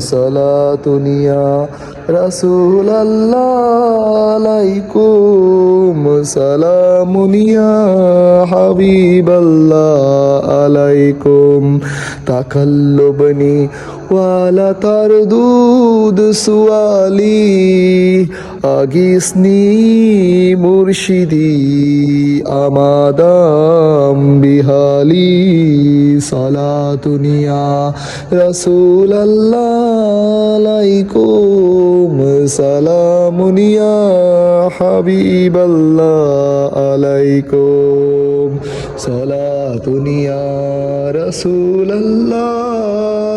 সালাতুনিয়া রাসূল আলাইকুম সালামুনিয়া হাবিবাল্লাহ আলাইকুম। তাকাল্লুবনি ওয়ালা তারদুদ সুয়ালি। আগিসনি মুর্শিদি আমাদাম বিহালি সালাতুনিয়া রসুল আলাইকুম। সালামুনিয়া হাবিবাল্লাহ আলাইকুম সালাতুনিয়া রসুল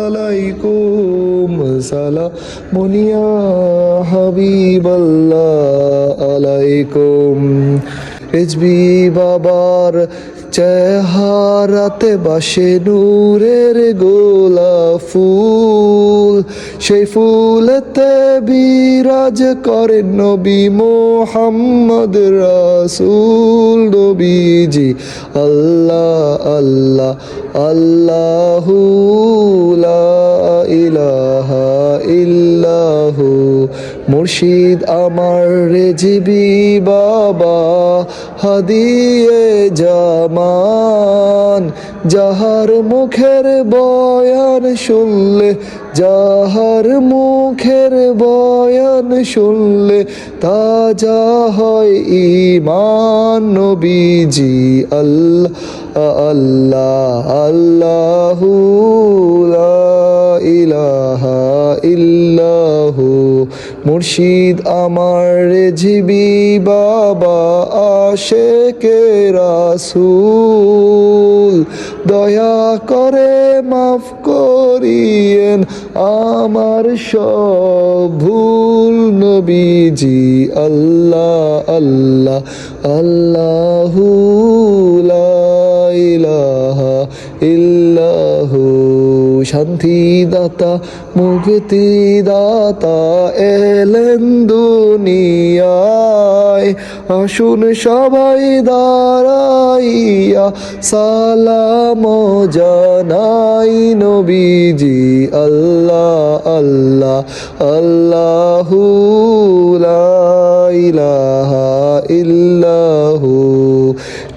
আলাইকুম সালামুনিয়া হাবিবাল্লাহ আলাইকুম রেজবি বাবার চেহারাতে বাসে নূরের গোলা ফুল। সেই ফুলেতে বিরাজ করেন নবী মোহাম্মদ রাসূল। নবীজি, আল্লাহ আল্লাহ, আল্লাহু লা ইলাহা ইল্লাহু। মুর্শিদ আমার রেজিবি বাবা, হাদিয়ে জামান। যাহার মুখের বয়ান শুনলে, যাহার মুখের বয়ান শুনলে, তাজা হয় ইমান নবীজি। আল্লাহ আল্লাহ আল্লাহু মুর্শিদ আমার রেজিবি বাবা আশেকে রাসূল। দয়া করে মাফ করিয়েন আমার সব ভুল, নবীজি। আল্লাহ আল্লাহ, আল্লাহু লা ইলাহা ইল্লাহু শান্তি দাতা মুক্তি দাতা এলেন দুনিয়ায়। আসুন সবাই দাঁড়াইয়া সালাম জানাই নবীজি, আল্লাহ আল্লাহ, আল্লাহু লা ইলাহা ইল্লাহু।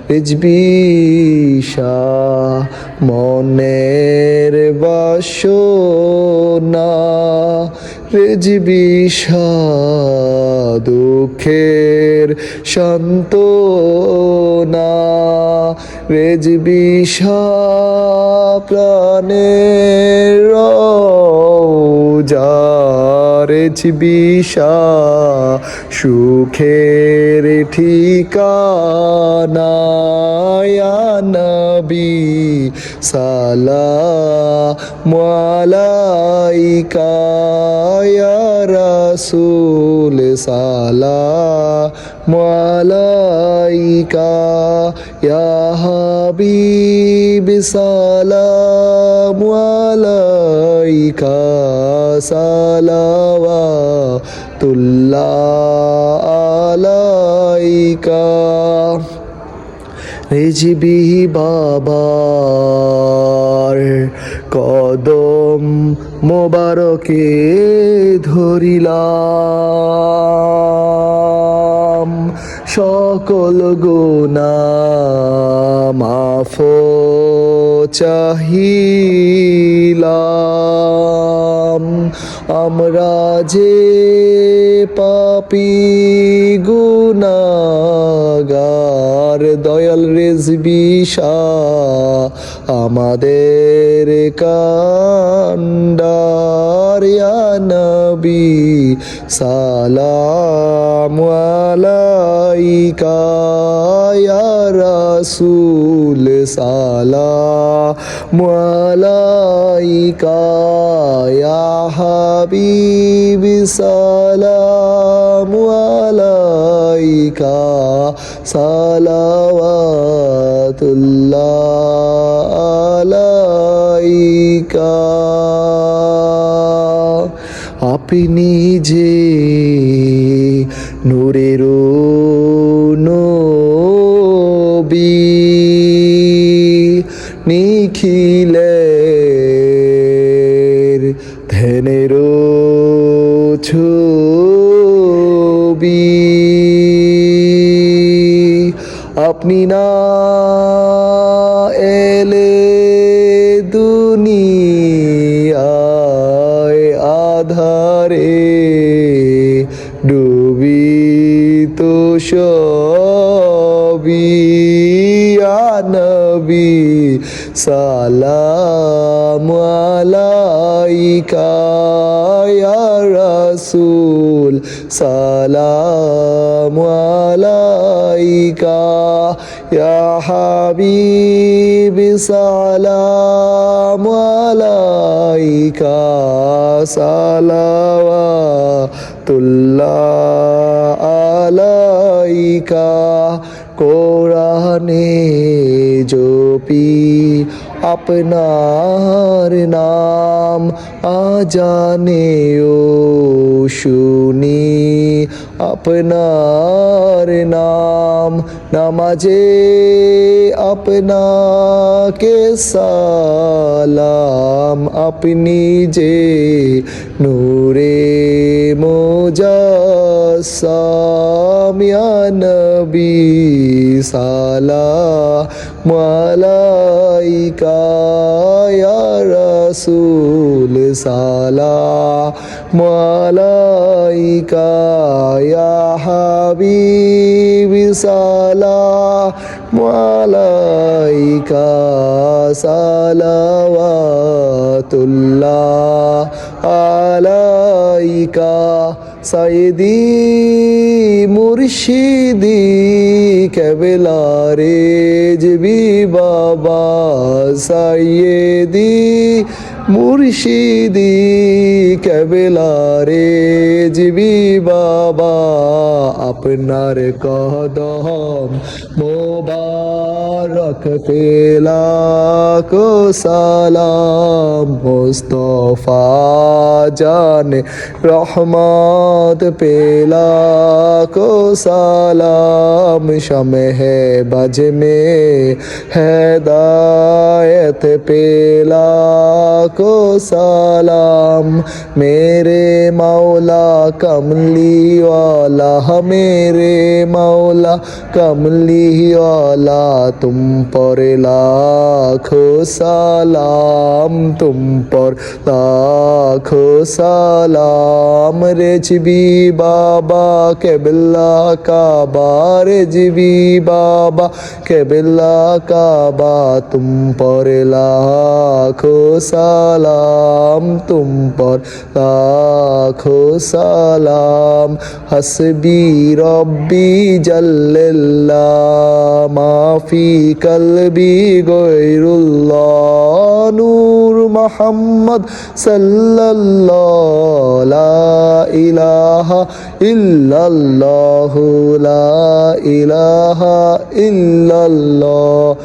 রিজবিশা মনের বাসনা। রেজবিশা দুঃখের শান্ত না রেজবিশা প্রাণের যা রেজবিশা সুখের ঠিকানা আলাইকা ইয়া রাসূল সালাম আলাইকা ইয়া হাবিব সালাম আলাইকা সালাওয়াতুল্লাহ আলাইকা। রেজিবি বাবার কদম মোবারকে ধরিলাম সকল গুণা মাফ চাহিলাম। আমরা যে পাপি গুনাগার দয়াল রেজবি শাহ আমাদের কান্ডার ইয়া নবী সালাম আলাইকা রাসূল সালাম আলাইকা হাবিব সালাম আলাইকা সালাওয়াতুল্লাহ আলাইকা। আপনি যে নূরের নবী। নিখিলের ধ্যানের ছবি। আপনি না সবই নবী সালাম আলাইকা রাসূল সালাম আলাইকা ইয়া হাবিব সালাম আলাইকা সালাওয়াতুল্লাহ আলাইকা কোরআনে জপি আপনার নাম আজানে ও শুনি আপনার নাম নামাজে আপনাকে সালাম আপনি যে নূরে মোজাসাম ইয়া নবী সালাম আলাইকা ইয়া রাসূল সালাম আলাইকা ইয়া হাবিব সালাম আলাইকা সালাওয়াতুল্লাহ আলাইকা সাইদি মুর্শিদি কেবলারে জবি বাবা সাইয়েদি মুর্শিদি কেবলারে জিবি বাবা আপনার কদম মোবারক পেলা কো সালাম মুস্তফা জানে রহমত পেলা কো সালাম শমহে বজ মে হেদায়ত পেলা को सलाम मेरे मौला कमली वाला मेरे मौला कमली वाला, तुम पर लाखो सलाम, तुम पर लाखो सलाम। रेजबी बाबा केबला काबा रेजबी बाबा केबला काबा, तुम पर लाखो सलाम, तुम पर लाखो सलाम। हसबी রব্বি জাল্লাল্লাহ মাফি কলবি গৈরুল্লাহ নূর মোহাম্মদ সাল্লাল্লাহ লা ইলাহা ইল্লাল্লাহু লা ইলাহা ইল্লাল্লাহ।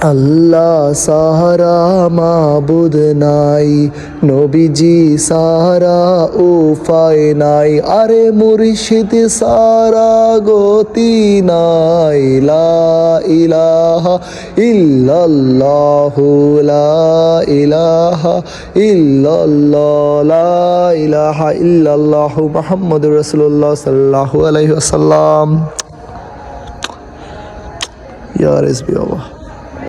আল্লাহ সাহারা মাবুদ নাই, নবীজি সাহারা উপায় নাই, আরে মুর্শিদ সারা গতি নাই, লা ইলাহা ইল্লাল্লাহু, লা ইলাহা ইল্লাল্লাহ, লা ইলাহা ইল্লাল্লাহু মুহাম্মাদুর রাসূলুল্লাহ সাল্লাল্লাহু আলাইহি ওয়াসাল্লাম। ইয়া রাসূলুল্লাহ